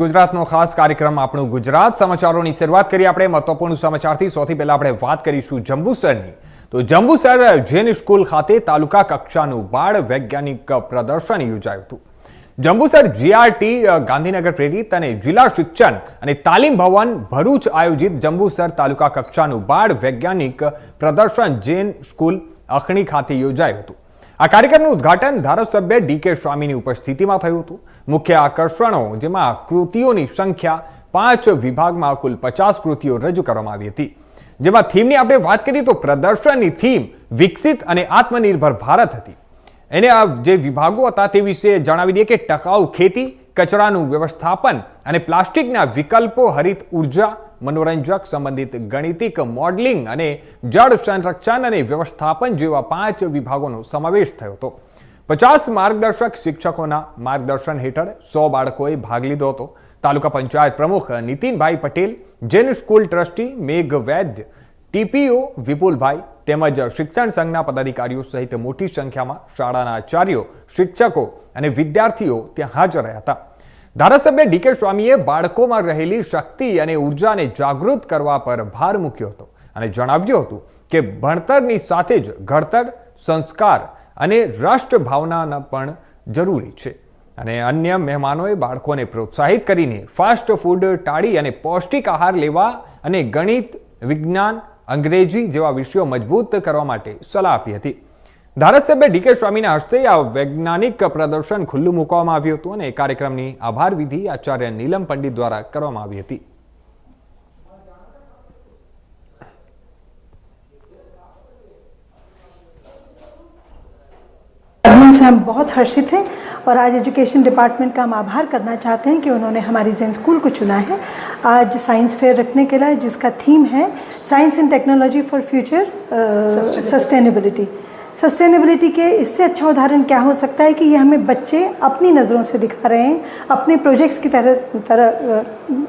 ગુજરાતનો ખાસ કાર્યક્રમ આપણું ગુજરાત. સમાચારોની શરૂઆત કરી આપણે. મહત્વપૂર્ણ સમાચારથી સૌથી પહેલા આપણે વાત કરીશું જંબુસરની. તો જંબુસર જૈન સ્કૂલ ખાતે તાલુકા કક્ષાનું બાળ વૈજ્ઞાનિક પ્રદર્શન યોજાયું હતું. જંબુસર જીઆરટી ગાંધીનગર પ્રેરિત અને જિલ્લા શિક્ષણ અને તાલીમ ભવન ભરૂચ આયોજિત જંબુસર તાલુકા કક્ષાનું બાળ વૈજ્ઞાનિક પ્રદર્શન જૈન સ્કૂલ અખણી ખાતે યોજાયું હતું. આ કાર્યક્રમનું ઉદ્ઘાટન ધારાસભ્ય ડી કે સ્વામીની ઉપસ્થિતિમાં થયું હતું. મુખ્ય આકર્ષણો, જેમાં કૃતિઓની સંખ્યા પાંચ વિભાગમાં કુલ પચાસ કૃતિઓ રજૂ કરવામાં આવી હતી. જેમાં થીમની આપણે વાત કરીએ તો પ્રદર્શનની થીમ વિકસિત અને આત્મનિર્ભર ભારત હતી. એને આ જે વિભાગો હતા તે વિશે જણાવી દઈએ કે ટકાઉ ખેતી, કચરાનું વ્યવસ્થાપન અને પ્લાસ્ટિકના વિકલ્પો, હરિત ઊર્જા મનોરંજક સંબંધિત ગણિતિક મોડલિંગ અને જળ સંરક્ષણ અને વ્યવસ્થાપન જેવા પાંચ વિભાગોનો સમાવેશ થયો હતો. પચાસ માર્ગદર્શક શિક્ષકોના માર્ગદર્શન હેઠળ સો બાળકોએ ભાગ લીધો હતો. તાલુકા પંચાયત પ્રમુખ Nitinbhai Patel, Jain school trustee Megh Vaidya TPO વિપુલભાઈ તેમજ શિક્ષણ સંઘના પદાધિકારીઓ સહિત મોટી સંખ્યામાં શાળાના આચાર્યો, શિક્ષકો અને વિદ્યાર્થીઓ ત્યાં હાજર રહ્યા હતા. ધારાસભ્ય ડીકે સ્વામીએ બાળકોમાં રહેલી શક્તિ અને ઉર્જાને જાગૃત કરવા પર ભાર મૂક્યો હતો અને જણાવ્યું હતું કે ભણતરની સાથે જ ઘડતર, સંસ્કાર અને રાષ્ટ્રભાવના પણ જરૂરી છે. અને અન્ય મહેમાનોએ બાળકોને પ્રોત્સાહિત કરીને ફાસ્ટ ફૂડ ટાળી અને પૌષ્ટિક આહાર લેવા અને ગણિત, વિજ્ઞાન, અંગ્રેજી જેવા વિષયો મજબૂત કરવા માટે સલાહ આપી હતી. ધારાસભ્ય ડીકે સ્વામીના હસ્તે આ વૈજ્ઞાનિક પ્રદર્શન ખુલ્લું મૂકવામાં આવ્યું હતું અને કાર્યક્રમની આભાર વિધિ આચાર્ય નીલમ પંડિત દ્વારા કરવામાં આવી હતી आगमन से हम बहुत हर्षित हैं और आज एजुकेशन डिपार्टमेंट का हम आभार करना चाहते हैं कि उन्होंने हमारी जैन स्कूल को चुना है आज साइंस फेयर रखने के लिए जिसका थीम है science and technology for future sustainability sustainability के इससे अच्छा उदाहरण क्या हो सकता है कि ये हमें बच्चे अपनी नज़रों से दिखा रहे हैं, अपने प्रोजेक्ट्स की तरह तरह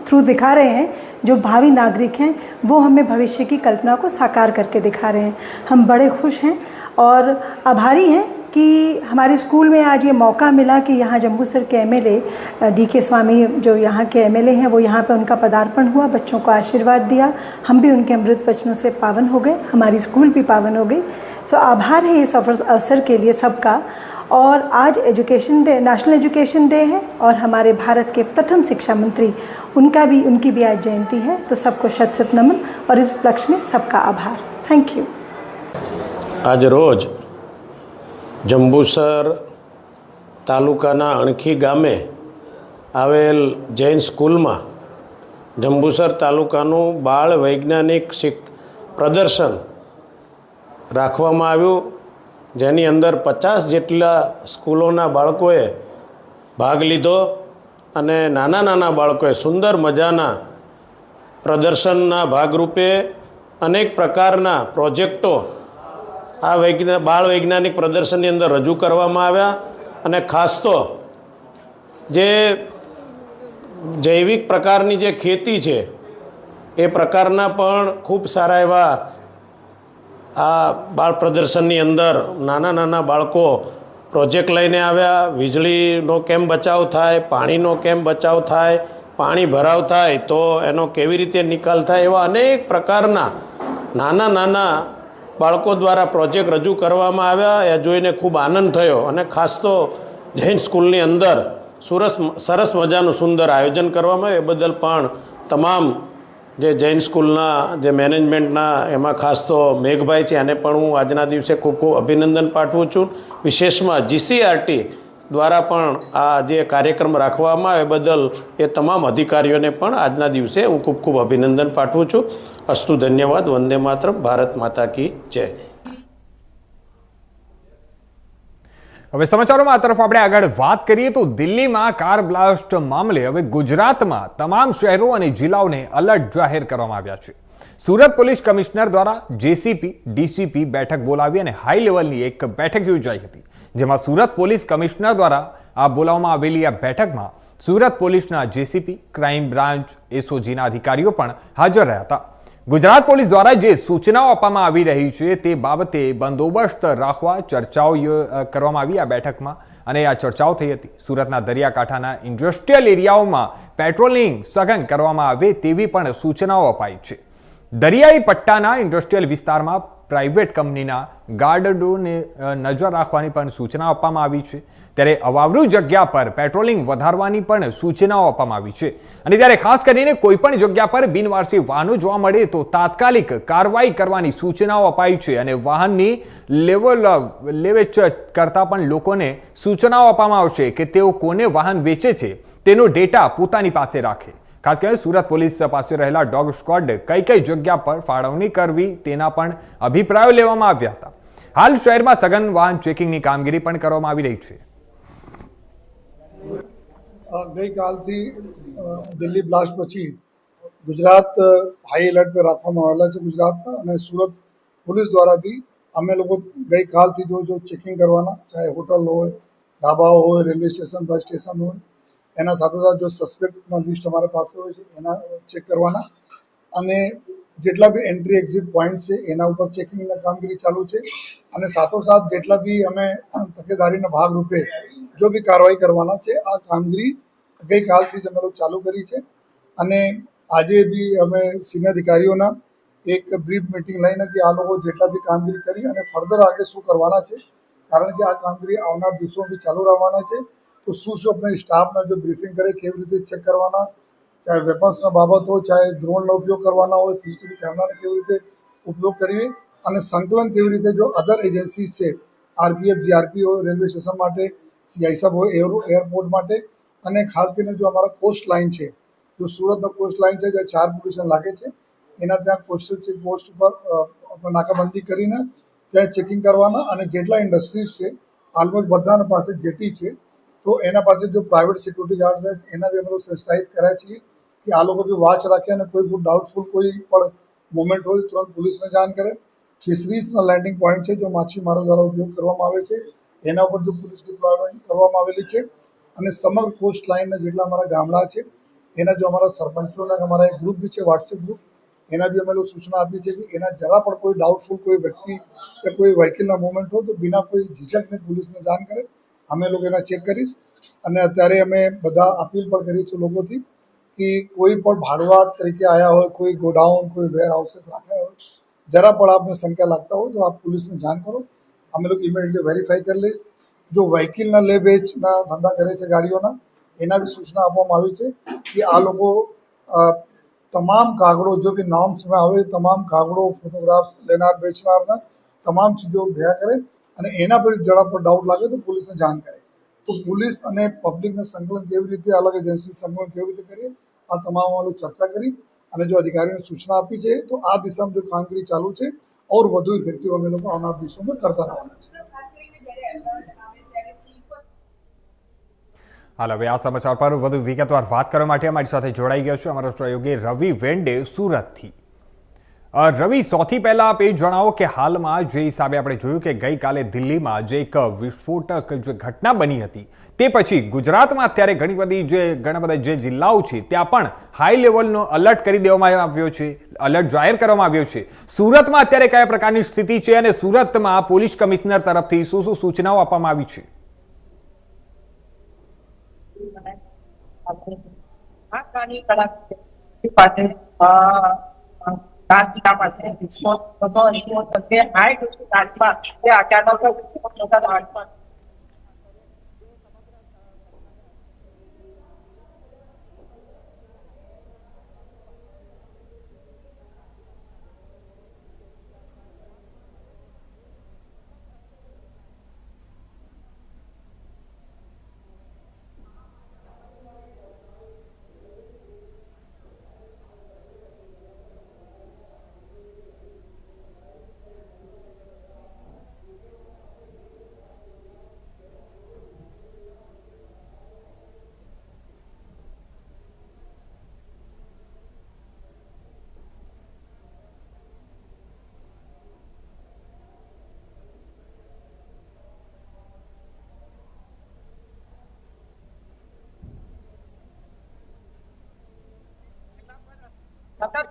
थ्रू दिखा रहे हैं, जो भावी नागरिक हैं, वो हमें भविष्य की कल्पना को साकार करके दिखा रहे हैं। हम बड़े खुश हैं और आभारी हैं कि हमारे स्कूल में आज ये मौका मिला कि यहाँ जम्बूसर के एमएलए डी के स्वामी जो यहाँ के एमएलए हैं, वो यहाँ पे उनका पदार्पण हुआ, बच्चों को आशीर्वाद दिया। हम भी उनके अमृत वचनों से पावन हो गए, हमारी स्कूल भी पावन हो गई। सो आभार है इस अवसर अवसर के लिए सबका और आज education day national education day है और हमारे भारत के प्रथम शिक्षा मंत्री उनका भी उनकी भी आज जयंती है तो सबको शत शत नमन और इस उपलक्ष्य में सबका आभार थैंक यू આજ રોજ જંબુસર તાલુકાના અણખી ગામે આવેલ જૈન સ્કૂલમાં જંબુસર તાલુકાનું બાળ વૈજ્ઞાનિક શિક પ્રદર્શન રાખવામાં આવ્યું, જેની અંદર પચાસ જેટલા સ્કૂલોના બાળકોએ ભાગ લીધો અને નાના નાના બાળકોએ સુંદર મજાના પ્રદર્શનના ભાગરૂપે અનેક પ્રકારના પ્રોજેક્ટો આ વૈજ્ઞા, બાળ વૈજ્ઞાનિક પ્રદર્શનની અંદર રજૂ કરવામાં આવ્યા અને ખાસ તો જે જૈવિક પ્રકારની જે ખેતી છે, એ પ્રકારના પણ ખૂબ સારા એવા આ બાળ પ્રદર્શનની અંદર નાના નાના બાળકો પ્રોજેક્ટ લઈને આવ્યા. વીજળીનો કેમ બચાવ થાય? પાણીનો કેમ બચાવ થાય? પાણી ભરાવ થાય તો એનો કેવી રીતે નિકાલ થાય એવા અનેક પ્રકારના નાના નાના બાળકો દ્વારા પ્રોજેક્ટ રજૂ કરવામાં આવ્યા. એ જોઈને ખૂબ આનંદ થયો અને ખાસ તો જૈન સ્કૂલની અંદર સુરસ, સરસ મજાનું સુંદર આયોજન કરવામાં આવ્યું. એ બદલ પણ તમામ જે જૈન સ્કૂલના જે મેનેજમેન્ટના એમાં ખાસ તો મેઘભાઈ છે, એને પણ હું આજના દિવસે ખૂબ ખૂબ અભિનંદન પાઠવું છું. વિશેષમાં જીસીઆરટી દ્વારા પણ આ જે કાર્યક્રમ રાખવામાં આવે બદલ એ તમામ અધિકારીઓને પણ આજના દિવસે હું ખૂબ ખૂબ અભિનંદન પાઠવું છું. અસ્તુ ધન્યવાદ, વંદે માતરમ, ભારત માતા કી જય. હવે સમાચારોમાં આ તરફ આપણે આગળ વાત કરીએ તો દિલ્હીમાં કાર બ્લાસ્ટ મામલે હવે ગુજરાતમાં તમામ શહેરો અને જિલ્લાઓને અલર્ટ જાહેર કરવામાં આવ્યા છે. સુરત પોલીસ કમિશનર દ્વારા જેસીપી, ડીસીપી બેઠક બોલાવી અને હાઈ લેવલની એક બેઠક યોજાઈ હતી, જેમાં સુરત પોલીસ કમિશનર દ્વારા આ બોલાવવામાં આવેલી આ બેઠકમાં સુરત પોલીસના જેસીપી, ક્રાઇમ બ્રાન્ચ, એસઓજીના અધિકારીઓ પણ હાજર રહ્યા હતા. ગુજરાત પોલીસ દ્વારા જે સૂચનાઓ આપવામાં આવી રહી છે તે બાબતે બંદોબસ્ત રાખવા ચર્ચાઓ કરવામાં આવી આ બેઠકમાં. અને આ ચર્ચાઓ થઈ હતી. સુરતના દરિયાકાંઠાના ઇન્ડસ્ટ્રીયલ એરિયાઓમાં પેટ્રોલિંગ સઘન કરવામાં આવે તેવી પણ સૂચનાઓ અપાઈ છે. દરિયાઈ પટ્ટાના ઇન્ડસ્ટ્રીયલ વિસ્તારમાં પ્રાઇવેટ કંપનીના ગાર્ડોને નજર રાખવાની પણ સૂચના આપવામાં આવી છે. ત્યારે અવાવરૂ જગ્યા પર પેટ્રોલિંગ વધારવાની પણ સૂચનાઓ આપવામાં આવી છે. અને ત્યારે ખાસ કરીને કોઈ પણ જગ્યા પર બિનવારસી વાહનો જોવા મળે તો તાત્કાલિક કાર્યવાહી કરવાની સૂચનાઓ અપાઈ છે અને વાહનની લેવલ લેવેચ કરતા પણ લોકોને સૂચનાઓ આપવામાં આવશે કે તેઓ કોને વાહન વેચે છે, તેનો ડેટા પોતાની પાસે રાખે. ખાસ કરીને સુરત પોલીસ પાસે રહેલા ડોગ સ્ક્વોડ કઈ કઈ જગ્યા પર ફાળવણી કરવી તેના પણ અભિપ્રાયો લેવામાં આવ્યા હતા. હાલ શહેરમાં સઘન વાહન ચેકિંગની કામગીરી પણ કરવામાં આવી રહી છે. ગઈકાલથી દિલ્હી બ્લાસ્ટ પછી ગુજરાત હાઈ એલર્ટ પર રાખવામાં આવેલા છે ગુજરાતના અને સુરત પોલીસ દ્વારા બી અમે લોકો ગઈકાલથી જો જો ચેકિંગ કરવાના, ચાહે હોટલ હોય, ધાબાઓ હોય રેલવે સ્ટેશન બસ સ્ટેશન હોય, એના સાથે સાથે જો સસ્પેક્ટના લિસ્ટ અમારા પાસે હોય છે, એના ચેક કરવાના. અને જેટલા બી એન્ટ્રી એક્ઝિટ પોઈન્ટ છે, એના ઉપર ચેકિંગની કામગીરી ચાલુ છે. અને સાથોસાથ જેટલા બી અમે તકેદારીના ભાગરૂપે જો બી કાર્યવાહી કરવાના છે, આ કામગીરી ગઈકાલથી જ અમે લોકો ચાલુ કરી છે. અને આજે બી અમે સિનિયર અધિકારીઓના એક બ્રીફ મિટિંગ લઈને કે આ લોકો જેટલા બી કામગીરી કરી અને ફર્ધર આગળ શું કરવાના છે, કારણ કે આ કામગીરી આવનાર દિવસોમાં બી ચાલુ રહેવાના છે, તો શું શું આપણે સ્ટાફના જો બ્રીફિંગ કરે, કેવી રીતે ચેક કરવાના, ચાહે વેપન્સના બાબત હોય ચાહે ડ્રોનનો ઉપયોગ કરવાના હોય, સીસીટીવી કેમેરાનો કેવી રીતે ઉપયોગ કરીએ, અને સંકલન કેવી રીતે જો અધર એજન્સી છે, આરપીએફ જીઆરપી હોય રેલવે સ્ટેશન માટે સીઆઈસબ હોય એરો એરપોર્ટ માટે. અને ખાસ કરીને જો અમારા કોસ્ટ લાઇન છે, જો સુરતનો કોસ્ટ લાઇન છે, જ્યાં ચાર પોલીસને લાગે છે, એના ત્યાં કોસ્ટલ ચેક પોસ્ટ ઉપર નાકાબંધી કરીને ત્યાં ચેકિંગ કરવાના અને જેટલા ઇન્ડસ્ટ્રીઝ છે ઓલમોસ્ટ બધાના પાસે જેટી છે, તો એના પાસે જો પ્રાઇવેટ સિક્યુરિટી ગાર્ડ છે, એના બી અમે લોકો સેન્સિટાઇઝ કર્યા છીએ કે આ લોકો બી વાચ રાખે અને કોઈ ડાઉટફુલ કોઈ પણ મુમેન્ટ હોય તુરંત પોલીસને જાણ કરે. ફિશરીઝના લેન્ડિંગ પોઈન્ટ છે, જો માછીમારો દ્વારા ઉપયોગ કરવામાં આવે છે એના ઉપર જો પોલીસ ડિપ્લોયમેન્ટ કરવામાં આવેલી છે અને સમગ્ર કોસ્ટ લાઇનના જેટલા અમારા ગામડા છે, એના જો અમારા સરપંચોના અમારા એક ગ્રુપ બી છે વોટ્સએપ ગ્રુપ એના બી અમે લોકો સૂચના આપી છે કે એના જરા પણ કોઈ ડાઉટફુલ કોઈ વ્યક્તિ કે કોઈ વ્હીકલના મુવમેન્ટ હોય તો બિના કોઈ ઝીઝકને પોલીસને જાણ કરે. અમે લોકો એના ચેક કરીશ અને અત્યારે અમે બધા અપીલ પણ કરીએ છીએ લોકોથી કે કોઈ પણ ભાડવા તરીકે આવ્યા હોય, કોઈ ગોડાઉન, કોઈ વેર હાઉસીસ રાખ્યા હોય, જરા પણ આપને શંકા લાગતા હોય તો આપ પોલીસને જાણ કરો. અમે લોકો ઇમિડિયટલી વેરીફાઈ કરી લઈશ. જો વ્હીકલના લે વેચના ધંધા કરે છે, ગાડીઓના, એના બી સૂચના આપવામાં આવી છે કે આ લોકો તમામ કાગળો, જો કે નોર્મ્સમાં આવે, તમામ કાગળો ફોટોગ્રાફ્સ લેનાર, વેચનારના, તમામ ચીજો ભેગા કરે અને એના પર જરા પર ડાઉટ લાગે તો પોલીસને જાણ કરે. તો પોલીસ અને પબ્લિકને સંકલન કેવી રીતે, અલગ એજન્સી સંકલન કેવી રીતે કરીએ, આ તમામ ચર્ચા કરી અને જો અધિકારીઓને સૂચના આપી છે, તો આ દિશામાં જો કામગીરી ચાલુ છે ઓર વધુ ઇફેક્ટિવ અમે લોકો આવનાર દિવસોમાં કરતા રહેવાના છે હાલ, હવે આ સમાચાર પર વધુ વિગતવાર વાત કરવા માટે અમારી સાથે જોડાઈ ગયો છે. અમારો સહયોગી રવિ વેન્ડે સુરતથી. રવિ, સૌથી પહેલા આપ એ જણાવો કે હાલમાં જે હિસાબે આપણે જોયું કે ગઈકાલે દિલ્હીમાં જે એક વિસ્ફોટક જે ઘટના બની હતી, તે પછી ગુજરાતમાં અત્યારે ઘણી બધી જે, ઘણા બધા જે જિલ્લાઓ છે, ત્યાં પણ હાઈ લેવલનો અલર્ટ કરી દેવામાં આવ્યો છે, અલર્ટ જાહેર કરવામાં આવ્યો છે. સુરતમાં અત્યારે કયા પ્રકારની સ્થિતિ છે અને સુરતમાં પોલીસ કમિશનર તરફથી શું શું સૂચનાઓ આપવામાં આવી છે? આ કળા પાસે ગાંધીના પાસે વિસ્ફોટ થતો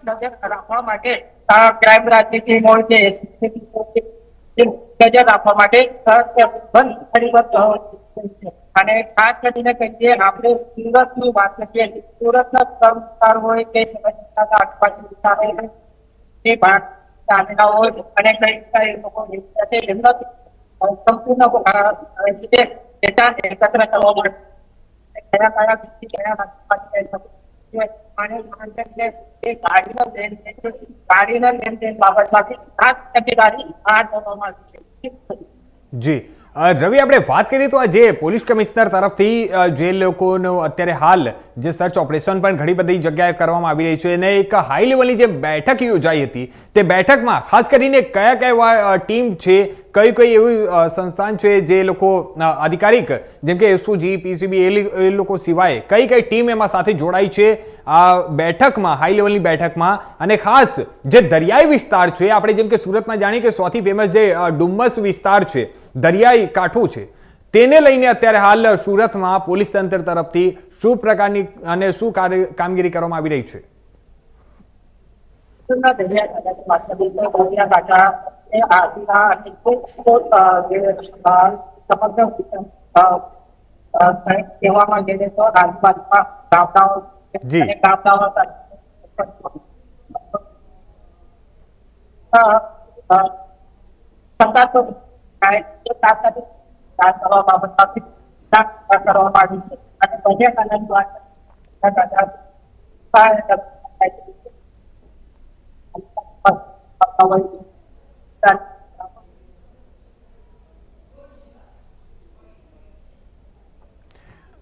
નજર રાખવા માટે ક્રાઇમ બ્રાન્ચની હોય કે નજર રાખવા માટે અને ખાસ કરીને કહીએ, આપણે સુરતની વાત કરીએ, સુરતના શ્રમ વિસ્તાર હોય કે આઠપાસી વિસ્તાર હોય તે ભાગ આવેલા હોય અને કઈ એ લોકો છે, એમનો સંપૂર્ણ રીતે એકત્ર કરવા માટે કયા કયા કયા જે. રવિ, આપણે વાત કરીએ તો જે પોલીસ કમિશનર તરફથી જે લોકોનો અત્યારે હાલ જે સર્ચ ઓપરેશન પણ ઘણી બધી જગ્યાએ કરવામાં આવી રહી છે, અને એક હાઈ લેવલની જે બેઠક યોજાઈ હતી, તે બેઠકમાં ખાસ કરીને કયા કયા ટીમ છે કઈ કઈ એવી સંસ્થાન છે જે લોકો અધિકારીક, જેમ કે એસઓજી, પીસીબી, એ લોકો સિવાય કઈ કઈ ટીમ એમાં સાથે જોડાઈ છે? આ બેઠકમાં, હાઈ લેવલની બેઠકમાં અને ખાસ જે દરિયાઈ વિસ્તાર છે, આપણે જેમ કે સુરતમાં જાણીએ કે સૌથી ફેમસ જે ડુમ્મસ વિસ્તાર છે, દરિયાઈ કાંઠું છે, તેને લઈને અત્યારે હાલ સુરતમાં પોલીસ તંત્ર તરફથી શું પ્રકારની અને શું કાર્ય, કામગીરી કરવામાં આવી રહી છે? આજુબાજુમાં ગામડાઓ છે અને કરવામાં છે અને દરિયાકાંઠાની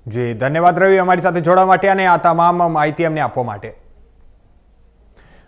જી, ધન્યવાદ રવિ. અમારી સાથે જોડાવા માટે અને આ તમામ માહિતી અમને આપવા માટે.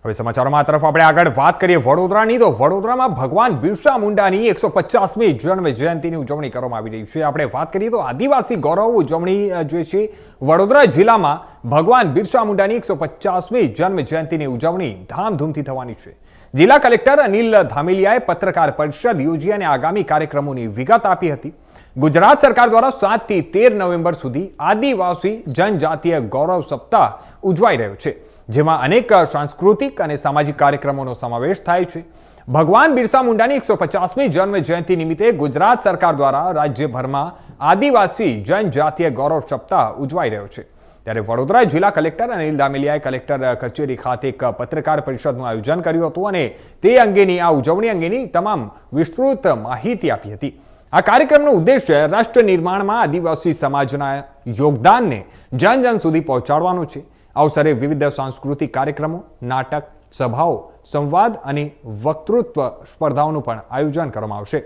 હવે સમાચારોમાં તરફ આપણે આગળ વાત કરીએ વડોદરાની. તો વડોદરામાં ભગવાન બિરસા મુંડાની એકસો પચાસમી જન્મ જયંતિની ઉજવણી કરવામાં આવી રહી છે. આપણે વાત કરીએ તો આદિવાસી ગૌરવ ઉજવણી જે છે, વડોદરા જિલ્લામાં ભગવાન બિરસા મુંડાની એકસો પચાસમી જન્મ જયંતિની ઉજવણી ધામધૂમથી થવાની છે. જિલ્લા કલેક્ટર અનિલ ધામેલિયાએ પત્રકાર પરિષદ, યોજી અને આગામી કાર્યક્રમોની વિગત આપી હતી. ગુજરાત સરકાર દ્વારા સાતથી તેર નવેમ્બર સુધી આદિવાસી જનજાતીય ગૌરવ સપ્તાહ ઉજવાઈ રહ્યો છે, જેમાં અનેક સાંસ્કૃતિક અને સામાજિક કાર્યક્રમોનો સમાવેશ થાય છે. ભગવાન બિરસા મુંડાની એકસો પચાસમી જન્મ જયંતિ નિમિત્તે ગુજરાત સરકાર દ્વારા રાજ્યભરમાં આદિવાસી જનજાતીય ગૌરવ સપ્તાહ ઉજવાઈ રહ્યો છે. ત્યારે વડોદરા જિલ્લા કલેક્ટર અનિલ દામેલિયાએ કલેક્ટર કચેરી ખાતે એક પત્રકાર પરિષદનું આયોજન કર્યું હતું અને તે અંગેની, આ ઉજવણી અંગેની તમામ વિસ્તૃત માહિતી આપી હતી. આ કાર્યક્રમનો ઉદ્દેશ્ય રાષ્ટ્ર નિર્માણમાં આદિવાસી સમાજના યોગદાનને જન જન સુધી પહોંચાડવાનો છે. અવસરે વિવિધ સાંસ્કૃતિક કાર્યક્રમો, નાટક, સભાઓ, સંવાદ અને વક્તૃત્વ સ્પર્ધાઓનું પણ આયોજન કરવામાં આવશે.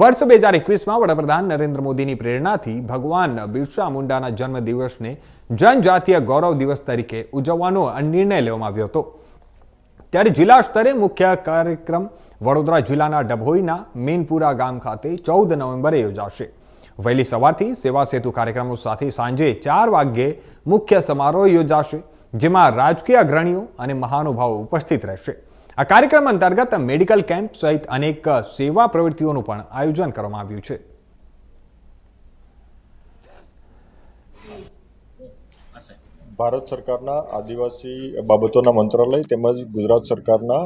વર્ષ બે હજાર એકવીસમાં વડાપ્રધાન નરેન્દ્ર મોદીની પ્રેરણાથી ભગવાન બિરસા મુંડાના જન્મ દિવસને જનજાતીય ગૌરવ દિવસ તરીકે ઉજવવાનો નિર્ણય લેવામાં આવ્યો હતો. ત્યારે જિલ્લા સ્તરે મુખ્ય કાર્યક્રમ વડોદરા જિલ્લાના ડભોઈના મેનપુરા ગામ ખાતે ચૌદ નવેમ્બરે યોજાશે. વહેલી સવારથી સેવા સેતુ કાર્યક્રમો સાથે સાંજે ચાર વાગ્યે મુખ્ય સમારોહ યોજાશે, જેમાં રાજકીય અગ્રણીઓ અને મહાનુભાવો ઉપસ્થિત રહેશે. આ કાર્યક્રમ અંતર્ગત મેડિકલ કેમ્પ સહિત અનેક સેવા પ્રવૃત્તિઓનું પણ આયોજન કરવામાં આવ્યું છે. ભારત સરકારના આદિવાસી બાબતોના મંત્રાલય તેમજ ગુજરાત સરકારના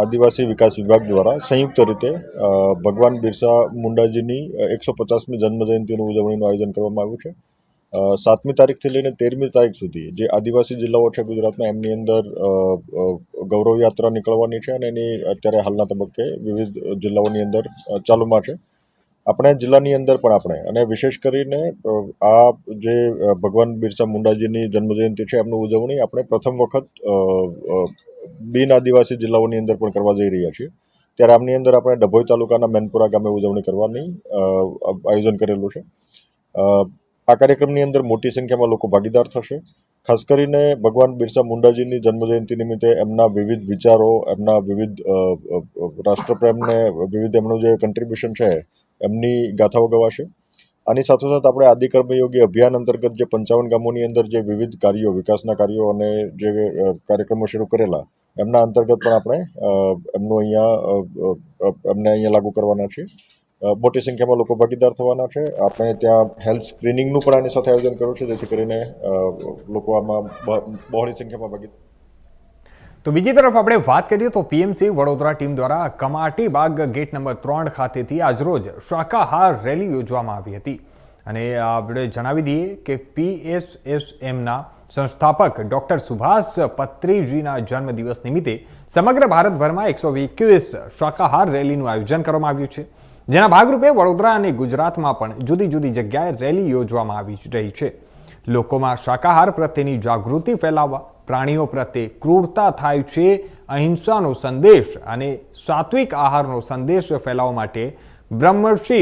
આદિવાસી વિકાસ વિભાગ દ્વારા સંયુક્ત રીતે ભગવાન બિરસા મુંડાજીની એકસો પચાસમી જન્મજયંતિનું ઉજવણીનું આયોજન કરવામાં આવ્યું છે. સાતમી તારીખથી લઈને તેરમી તારીખ સુધી જે આદિવાસી જિલ્લાઓ છે ગુજરાતના, એમની અંદર ગૌરવ યાત્રા નીકળવાની છે અને એની અત્યારે હાલના તબક્કે વિવિધ જિલ્લાઓની અંદર ચાલુમાં છે. આપણે જિલ્લાની અંદર પણ આપણે, અને વિશેષ કરીને આ જે ભગવાન બિરસા મુંડાજીની જન્મજયંતિ છે, એમનું ઉજવણી આપણે પ્રથમ વખત બિન આદિવાસી જિલ્લાઓની અંદર પણ કરવા જઈ રહ્યા છીએ. ત્યારે આમની અંદર આપણે ડભોઈ તાલુકાના મેનપુરા ગામે ઉજવણી કરવાની આયોજન કરેલું છે. આ કાર્યક્રમની અંદર મોટી સંખ્યામાં લોકો ભાગીદાર થશે. ખાસ કરીને ભગવાન બિરસા મુંડાજીની જન્મજયંતિ નિમિત્તે એમના વિવિધ વિચારો, એમના વિવિધ રાષ્ટ્રપ્રેમને, વિવિધ એમનું જે કન્ટ્રીબ્યુશન છે, એમની ગાથાઓ ગવાશે. આની સાથોસાથ આપણે આદિ કર્મયોગી અભિયાન અંતર્ગત જે પંચાવન ગામોની અંદર જે વિવિધ કાર્યો, વિકાસના કાર્યો અને જે કાર્યક્રમો શરૂ કરેલા, એમના અંતર્ગત પણ આપણે એમનું અહીંયા એમને અહીંયા લાગુ કરવાના છીએ. મોટી સંખ્યામાં લોકો ભાગીદાર થવાના છે. આપણે ત્યાં હેલ્થ સ્ક્રીનિંગનું પણ આની સાથે આયોજન કર્યું છે, જેથી કરીને લોકો આમાં બહોળી સંખ્યામાં ભાગીદાર તો બીજી તરફ આપણે વાત કરીએ તો પીએમસી વડોદરા ટીમ દ્વારા કમાટી બાગ ગેટ નંબર ત્રણ ખાતેથી આજરોજ શાકાહાર રેલી યોજવામાં આવી હતી. અને આપણે જણાવી દઈએ કે પીએસએસએમના સંસ્થાપક ડૉક્ટર સુભાષ પત્રીજીના જન્મદિવસ નિમિત્તે સમગ્ર ભારતભરમાં એકસો એકવીસ શાકાહાર રેલીનું આયોજન કરવામાં આવ્યું છે. જેના ભાગરૂપે વડોદરા અને ગુજરાતમાં પણ જુદી જુદી જગ્યાએ રેલી યોજવામાં આવી રહી છે. લોકોમાં શાકાહાર પ્રત્યેની જાગૃતિ ફેલાવવા, પ્રાણીઓ પ્રત્યે ક્રૂરતા થાય છે, અહિંસાનો સંદેશ અને સાત્વિક આહારનો સંદેશ ફેલાવવા માટે બ્રહ્મર્ષિ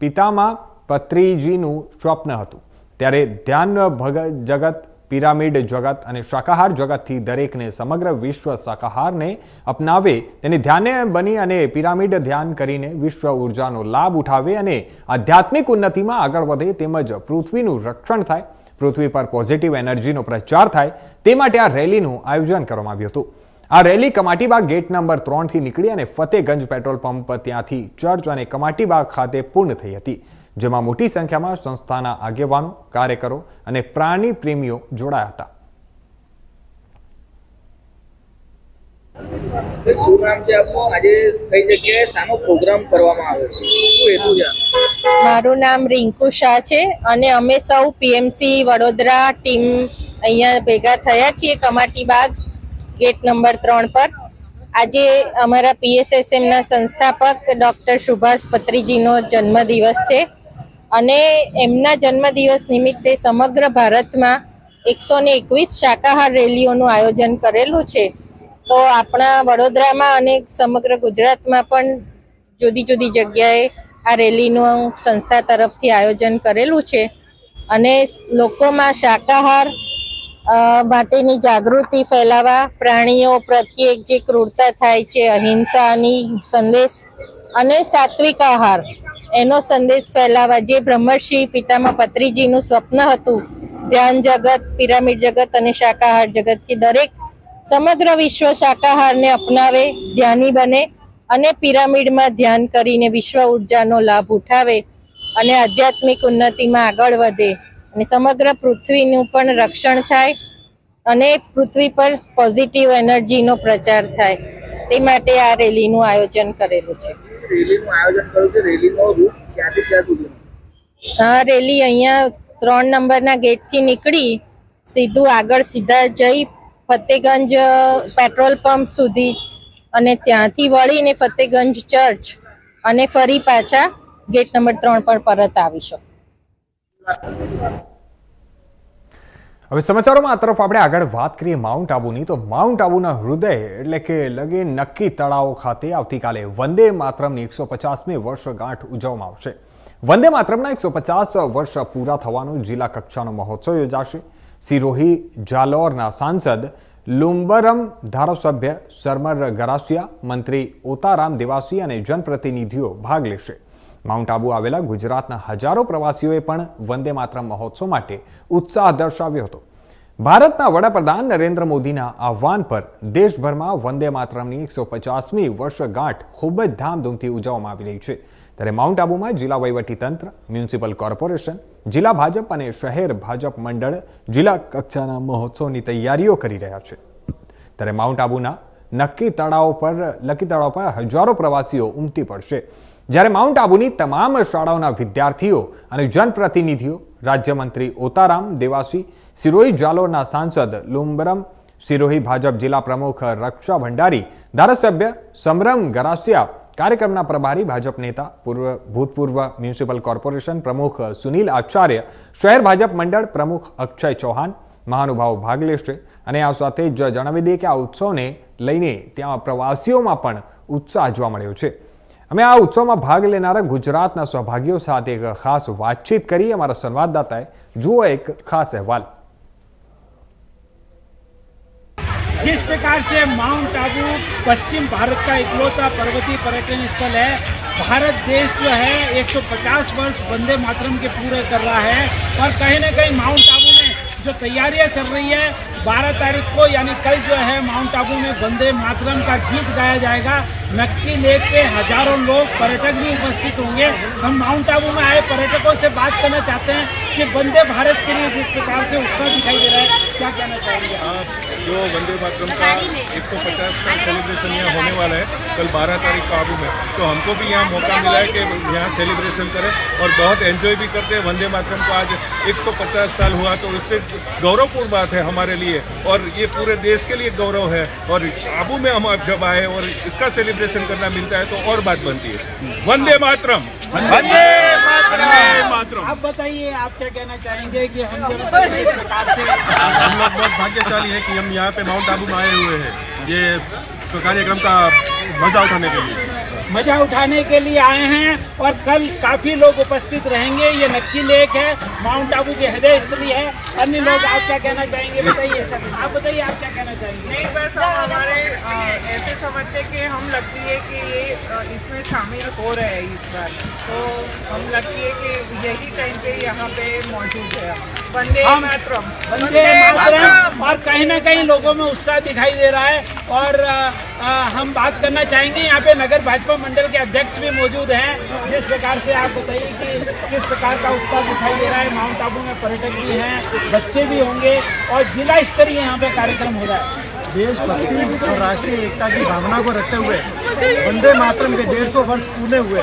પિતામાં પત્રીજીનું સ્વપ્ન હતું. ત્યારે ધ્યાન ભગત જગત પિરામિડ જગત અને શાકાહાર જગતથી દરેકને સમગ્ર વિશ્વ શાકાહારને અપનાવે. તેની ધ્યાને બની અને પિરામિડ ધ્યાન કરીને વિશ્વ ઉર્જાનો લાભ ઉઠાવે અને આધ્યાત્મિક ઉન્નતિમાં આગળ વધે તેમજ પૃથ્વીનું રક્ષણ થાય. પૃથ્વી પર પોઝિટિવ એનર્જીનો પ્રચાર થાય. તે માટે આ રેલીનું આયોજન કરવામાં આવ્યું હતું. આ રેલી કમાટીબાગ ગેટ નંબર ત્રણથી નીકળી અને ફતેગંજ પેટ્રોલ પંપ ત્યાંથી ચર્ચ અને કમાટીબાગ ખાતે પૂર્ણ થઈ હતી. જેમાં મોટી સંખ્યામાં સંસ્થાના આગેવાનો કાર્યકરો અને પ્રાણી પ્રેમીઓ જોડાયા હતા. મારું નામ રિંકુ શાહ છે અને અમે સૌ પીએમસી વડોદરા ટીમ અહીંયા ભેગા થયા છીએ કમાટી બાગ ગેટ નંબર ત્રણ પર. આજે અમારા પીએસએસએમના સંસ્થાપક ડૉક્ટર સુભાષ પત્રીજીનો જન્મદિવસ છે. અને એમના જન્મદિવસ નિમિત્તે સમગ્ર ભારતમાં એકસો ને એકવીસ શાકાહાર રેલીઓનું આયોજન કરેલું છે. તો આપણા વડોદરામાં અને સમગ્ર ગુજરાતમાં પણ જુદી જુદી જગ્યાએ આ રેલીનું સંસ્થા તરફથી આયોજન કરેલું છે. અને લોકોમાં શાકાહાર માટેની જાગૃતિ ફેલાવા પ્રાણીઓ પ્રત્યે જે ક્રૂરતા થાય છે, અહિંસાની સંદેશ અને સાત્વિક આહાર એનો સંદેશ ફેલાવા જે બ્રહ્મર્ષિ પિતામાં પત્રીજીનું સ્વપ્ન હતું, ધ્યાન જગત, પિરામિડ જગત અને શાકાહાર જગત કે દરેક સમગ્ર વિશ્વ શાકાહારને અપનાવે, ધ્યાની બને અને પિરામિડમાં ધ્યાન કરીને વિશ્વ ઉર્જાનો લાભ ઉઠાવે અને આધ્યાત્મિક ઉન્નતિમાં આગળ વધે અને સમગ્ર પૃથ્વીનું પણ રક્ષણ થાય અને પૃથ્વી પર પોઝિટિવ એનર્જીનો પ્રચાર થાય. તે માટે આ રેલીનું આયોજન કરેલું છે. રેલીનું રેલી અહીંયા ત્રણ નંબરના ગેટથી નીકળી સીધું આગળ સીધા જઈ ફતેગંજ પેટ્રોલ પંપ સુધી અને ત્યાંથી વળીને ફતેગંજ ચર્ચ અને ફરી પાછા ગેટ નંબર ત્રણ પર પરત આવીશું. હવે સમાચારોમાં આ તરફ આપણે આગળ વાત કરીએ માઉન્ટ આબુની. તો માઉન્ટ આબુના હૃદય એટલે કે લગે નક્કી તળાવ ખાતે આવતીકાલે વંદે માતરમની એકસો પચાસમી વર્ષગાંઠ ઉજવવામાં આવશે. વંદે માતરમના એકસો પચાસ વર્ષ પૂરા થવાનો જિલ્લા કક્ષાનો મહોત્સવ યોજાશે. સિરોહી જાલોરના સાંસદ લુંબરમ ધારાસભ્ય સરમર ગરાસિયા, મંત્રી ઓતારામ દેવાસી અને જનપ્રતિનિધિઓ ભાગ લેશે. માઉન્ટ આબુ આવેલા ગુજરાતના હજારો પ્રવાસીઓએ પણ વંદે માતરમ મહોત્સવ માટે ઉત્સાહ દર્શાવ્યો હતો. ભારતના વડાપ્રધાન નરેન્દ્ર મોદીના આહવાન પર દેશભરમાં વંદે માતરમની એકસો પચાસમી વર્ષગાંઠ ખૂબ જ ધામધૂમથી ઉજવવામાં આવી રહી છે. ત્યારે માઉન્ટ આબુમાં જિલ્લા વહીવટીતંત્ર, મ્યુનિસિપલ કોર્પોરેશન, જિલ્લા ભાજપ અને શહેર ભાજપ મંડળ જિલ્લા કક્ષાના મહોત્સવની તૈયારીઓ કરી રહ્યા છે. ત્યારે માઉન્ટ આબુના નક્કી તળાવ પર લકી તળાવ પર હજારો પ્રવાસીઓ ઉમટી પડશે. જ્યારે માઉન્ટ આબુની તમામ શાળાઓના વિદ્યાર્થીઓ અને જનપ્રતિનિધિઓ, રાજ્યમંત્રી ઓતારામ દેવાસી, સિરોહી જાલોરના સાંસદ લુંબરમ સિરોહી ભાજપ જિલ્લા પ્રમુખ રક્ષા ભંડારી, ધારાસભ્ય સમરમ ગરાસિયા, કાર્યક્રમના પ્રભારી ભાજપ નેતા, પૂર્વ ભૂતપૂર્વ મ્યુનિસિપલ કોર્પોરેશન પ્રમુખ સુનિલ આચાર્ય, શહેર ભાજપ મંડળ પ્રમુખ અક્ષય ચૌહાણ, મહાનુભાવ ભાગ લેશે અને આ સાથે જ જણાવી દઈએ કે આ ઉત્સવને લઈને ત્યાં પ્રવાસીઓમાં પણ ઉત્સાહ જોવા મળ્યો છે. અમે આ ઉત્સવમાં ભાગ લેનારા ગુજરાતના સહભાગીઓ સાથે એક ખાસ વાતચીત કરી અમારા સંવાદદાતાએ જુઓ એક ખાસ અહેવાલ जिस प्रकार से माउंट आबू पश्चिम भारत का इकलौता पर्वतीय पर्यटन स्थल है भारत देश जो है 150 वर्ष वंदे मातरम के पूरे कर रहा है और कहीं ना कहीं माउंट आबू में जो तैयारियाँ चल रही है, बारह तारीख को, यानी कल जो है माउंट आबू में वंदे मातरम का गीत गाया जाएगा नक्की लेक पे हज़ारों लोग पर्यटक भी उपस्थित होंगे हम माउंट आबू में आए, पर्यटकों से बात करना चाहते हैं कि वंदे भारत के लिए जिस प्रकार से उत्साह दिखाई दे रहा है, क्या कहना चाहेंगे आप? जो वंदे मातरम का 150 का सेलिब्रेशन यहाँ होने वाला है। कल 12 तारीख को आबू में। तो हमको भी यहाँ मौका मिला है कि यहाँ सेलिब्रेशन करें और बहुत एंजॉय भी करते हैं। वंदे मातरम को आज 150 साल हुआ तो इससे गौरवपूर्ण बात है हमारे लिए। और ये पूरे देश के लिए गौरव है। और आबू में हम जब आए और इसका सेलिब्रेशन करना मिलता है तो और बात बनती है। वंदे मातरम। वंदे मातरम। आप बताइए आप क्या कहना चाहेंगे कि से हम लोग बहुत भाग्यशाली है कि हम यहाँ पे माउंट आबू में आए हुए हैं ये तो कार्यक्रम का मजा उठाने के लिए मज़ा उठाने के लिए आए हैं और कल काफ़ी लोग उपस्थित रहेंगे। ये नक्की लेक है माउंट आबू की हृदय स्थली है। अन्य लोग आप क्या कहना चाहेंगे? बताइए आप बताइए आप क्या कहना चाहेंगे? नहीं बस हमारे ऐसे समझते कि हम लगती है कि ये इसमें शामिल हो रहे हैं इस बार। तो हम लगती है कि यही टाइम पे यहाँ पे मौजूद है। वंदे मातरम। वंदे मातरम। और कहीं ना कहीं लोगों में उत्साह दिखाई दे रहा है। और अ, अ, हम बात करना चाहेंगे। यहाँ पे नगर भाजपा मंडल के अध्यक्ष भी मौजूद हैं। जिस प्रकार से आप बताइए कि किस प्रकार का उत्साह दिखाई दे रहा है, माउंट आबू में पर्यटक भी हैं, बच्चे भी होंगे और जिला स्तरीय यहाँ पे कार्यक्रम हो रहा है। देशभक्ति और राष्ट्रीय एकता की भावना को रखते हुए वंदे मातरम के डेढ़ सौ वर्ष पूरे हुए।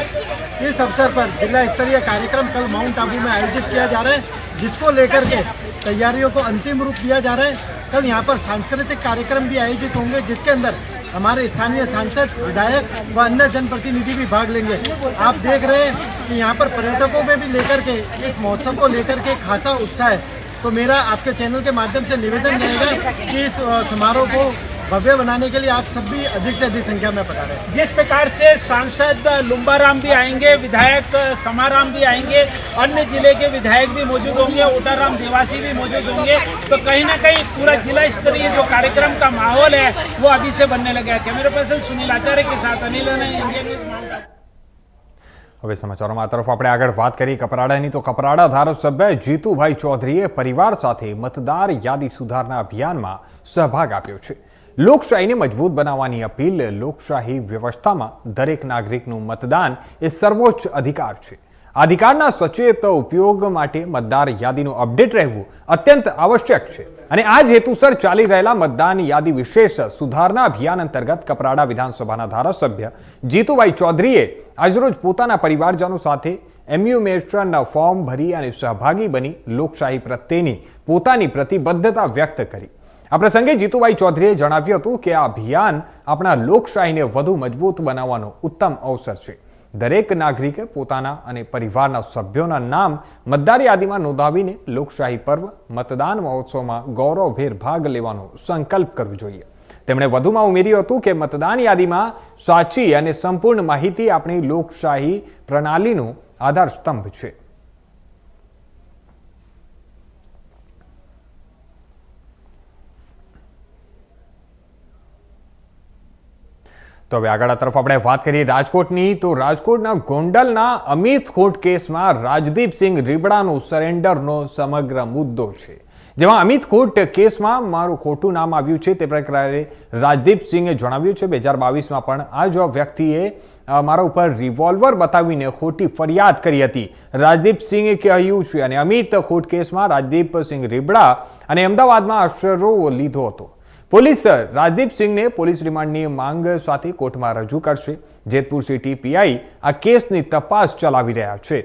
इस अवसर पर जिला स्तरीय कार्यक्रम कल माउंट आबू में आयोजित किया जा रहा है, जिसको लेकर के तैयारियों को अंतिम रूप दिया जा रहा है। कल यहाँ पर सांस्कृतिक कार्यक्रम भी आयोजित होंगे, जिसके अंदर हमारे स्थानीय सांसद, विधायक व अन्य जनप्रतिनिधि भी भाग लेंगे। आप देख रहे हैं कि यहाँ पर पर्यटकों में भी लेकर के, इस महोत्सव को लेकर के खासा उत्साह है। तो मेरा आपके चैनल के माध्यम से निवेदन रहेगा कि इस समारोह को भव्य बनाने के लिए आप सब भी अधिक से अधिक संख्या में पधारें जिस प्रकार से सांसद लुम्बाराम भी आएंगे विधायक समाराम भी आएंगे अन्य जिले के विधायक भी मौजूद होंगे ओटाराम निवासी भी मौजूद होंगे तो कहीं ना कहीं पूरा जिला स्तरीय जो कार्यक्रम का माहौल है वो अभी से बनने लगा है कैमरा पर्सन सुनील आचार्य के साथ Anil Rana, Indian news, Mount Abu. હવે સમાચારોમાં આ તરફ આપણે આગળ વાત કરી કપરાડાની તો કપરાડા ધારાસભ્ય જીતુભાઈ ચૌધરીએ પરિવાર સાથે મતદાર યાદી સુધારણા અભિયાનમાં સહભાગ આપ્યો છે લોકશાહીને મજબૂત બનાવવાની અપીલ, લોકશાહી વ્યવસ્થામાં દરેક નાગરિકનું મતદાન એ સર્વોચ્ચ અધિકાર છે. અધિકારના સચેત ઉપયોગ માટે મતદાર યાદીનું અપડેટ રહેવું અત્યંત આવશ્યક છે અને આ જ હેતુસર ચાલી રહેલા મતદાન યાદી વિશેષ સુધારણા અભિયાન અંતર્ગત કપરાડા વિધાનસભાના ધારાસભ્ય જીતુભાઈ ચૌધરીએ આજરોજ પોતાના પરિવારજનો સાથે એમ્યુમેશન ફોર્મ ભરી અને સહભાગી બની લોકશાહી પ્રત્યેની પોતાની પ્રતિબદ્ધતા વ્યક્ત કરી. આ પ્રસંગે જીતુભાઈ ચૌધરીએ જણાવ્યું હતું કે આ અભિયાન આપણા લોકશાહીને વધુ મજબૂત બનાવવાનો ઉત્તમ અવસર છે. દરેક નાગરિકે પોતાના અને પરિવારના સભ્યોના નામ મતદાર યાદીમાં નોંધાવીને લોકશાહી પર્વ, મતદાન મહોત્સવમાં ગૌરવભેર ભાગ લેવાનો સંકલ્પ કરવો જોઈએ. તેમણે વધુમાં ઉમેર્યું હતું કે મતદાન યાદીમાં સાચી અને સંપૂર્ણ માહિતી આપણી લોકશાહી પ્રણાલીનું આધાર સ્તંભ છે. તો હવે આગળ તરફ આપણે વાત કરીએ રાજકોટની, તો રાજકોટના ગોંડલના અમિત ખોટ કેસમાં રાજદીપસિંહ રીબડાનો સરેન્ડરનો સમગ્ર મુદ્દો છે. જેમાં અમિત ખોટ કેસમાં મારું ખોટું નામ આવ્યું છે તે પ્રકારે રાજદીપસિંહે જણાવ્યું છે. બે હજાર બાવીસમાં પણ આ જ વ્યક્તિએ મારા ઉપર રિવોલ્વર બતાવીને ખોટી ફરિયાદ કરી હતી. રાજદીપસિંહે કહ્યું છે અને અમિત ખોટ કેસમાં રાજદીપસિંહ રીબડા અને અમદાવાદમાં આશરો લીધો હતો. પોલીસ રાજદીપસિંહને પોલીસ રિમાન્ડની માંગ સાથે કોર્ટમાં રજૂ કરશે. જેતપુર સિટી પીઆઈ આ કેસની તપાસ ચલાવી રહ્યા છે.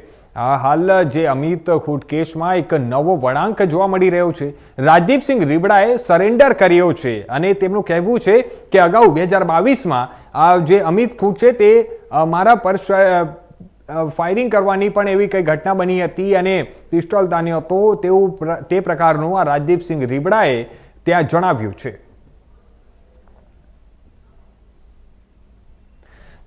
હાલ જે અમિત ખૂટ કેસમાં એક નવો વળાંક જોવા મળી રહ્યો છે. રાજદીપસિંહ રીબડાએ સરેન્ડર કર્યો છે અને તેમનું કહેવું છે કે અગાઉ બે હજાર બાવીસમાં આ જે અમિત ખૂટ છે તે મારા પર ફાયરિંગ કરવાની પણ એવી કંઈ ઘટના બની હતી અને પિસ્ટોલ તાન્યો હતો તેવું તે પ્રકારનું આ રાજદીપસિંહ રીબડાએ ત્યાં જણાવ્યું છે.